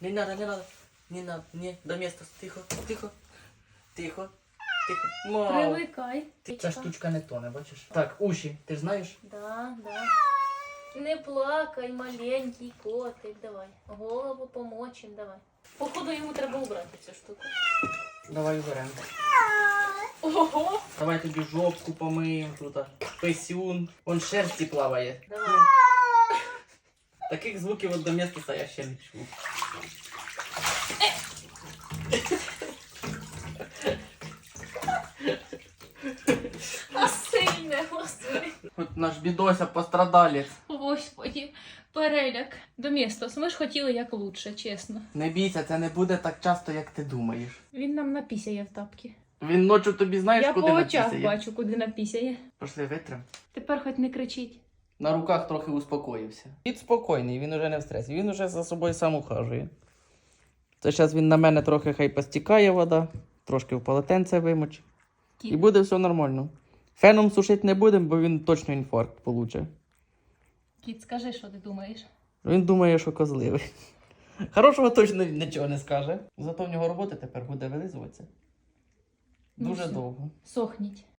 Не надо, не надо. Не надо, не, до места. Тихо, тихо, тихо, тихо. Мау. Привикай. Ця штучка не тоне, бачиш? Так, уші, ти ж знаєш? Да, да. Не плакай, маленький котик, давай. Голову помочим, давай. Походу йому треба убрати цю штуку. Давай уберемо. Ого! Давай тобі жопку помиємо тут. Писюн. Вон шерсті плаває. Давай. Таких звуків от до міста я ще не чув. А сильне, господи. От наш бідося пострадалець. Господи, переляк. До міста. Ми ж хотіли як лучше, чесно. Не бійся, це не буде так часто, як ти думаєш. Він нам напісяє в тапки. Він ночі тобі знаєш, Я куди по очах бачу, куди напісяє. Пошли витрим. Тепер хоч не кричіть. На руках трохи успокоївся. Він спокійний, він уже не в стресі, він уже за собою сам ухажує. Це зараз він на мене трохи хай постікає вода, трошки в полотенце вимочить. І буде все нормально. Феном сушити не будемо, бо він точно інфаркт получить. Кіт, скажи, що ти думаєш. Він думає, що козливий. Хорошого точно нічого не скаже. Зато в нього робота тепер буде вилизуватися. Ну Дуже все. довго. Сохніть.